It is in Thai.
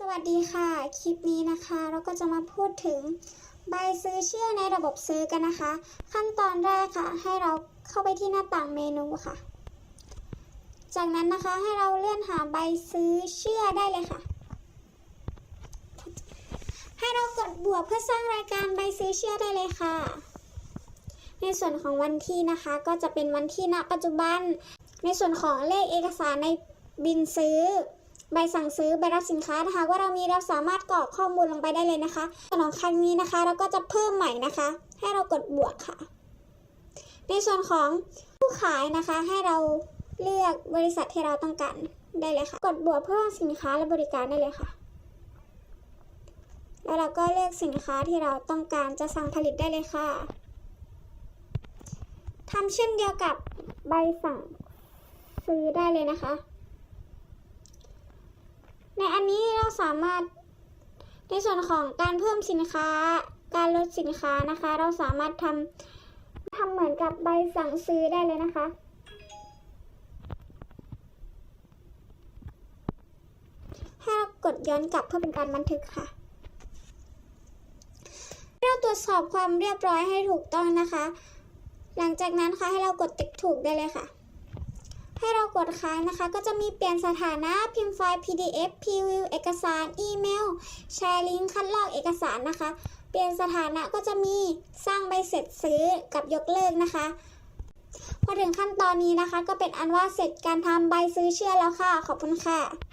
สวัสดีค่ะ คลิปนี้นะคะ เราก็จะมาพูดถึงใบซื้อเชื่อในระบบซื้อกันนะคะ ขั้นตอนแรกค่ะ ให้เราเข้าไปที่หน้าต่างเมนูค่ะ จากนั้นนะคะให้เราเลื่อนหาใบซื้อเชื่อได้เลยค่ะ ให้เรากดบวกเพื่อสร้างรายการใบซื้อเชื่อได้เลยค่ะ ในส่วนของวันที่นะคะก็จะเป็นวันที่ณปัจจุบัน ในส่วนของเลขเอกสารในบินซื้อ ใบสั่งซื้อใบรับสินค้าถ้าหากว่าเรามีเราสามารถกรอกข้อมูลลงไปได้เลยนะคะส่วนของครั้งนี้นะคะ เราก็จะเพิ่มใหม่นะคะ ให้เรากดบวกค่ะ ในส่วนของผู้ขายนะคะ ให้เราเลือกบริษัทที่เราต้องการได้เลยค่ะ กดบวกเพิ่มสินค้าและบริการได้เลยค่ะ แล้วเราก็เลือกสินค้าที่เราต้องการจะสั่งผลิตได้เลยค่ะทำเช่นเดียวกับใบสั่งซื้อได้เลยนะคะ ในอันนี้เรา สามารถในส่วนของการเพิ่มสินค้า การลดสินค้านะคะ เราสามารถทำทำเหมือนกับใบสั่งซื้อได้เลยนะคะให้เรากดย้อนกลับเพื่อเป็นการบันทึกค่ะ เราตรวจสอบความเรียบร้อยให้ถูกต้องนะคะ หลังจากนั้นค่ะให้เรากดติ๊กถูกได้เลยค่ะ ให้เรากดค้างนะคะ ก็จะมีเปลี่ยนสถานะพิมพ์ไฟล์ PDF พรีวิวเอกสาร อีเมล แชร์ลิงก์คัดลอกเอกสารนะคะ เปลี่ยนสถานะก็จะมีสร้างใบเสร็จซื้อกับยกเลิกนะคะ พอถึงขั้นตอนนี้นะคะ ก็เป็นอันว่าเสร็จการทำใบซื้อเชื่อแล้วค่ะ ขอบคุณค่ะ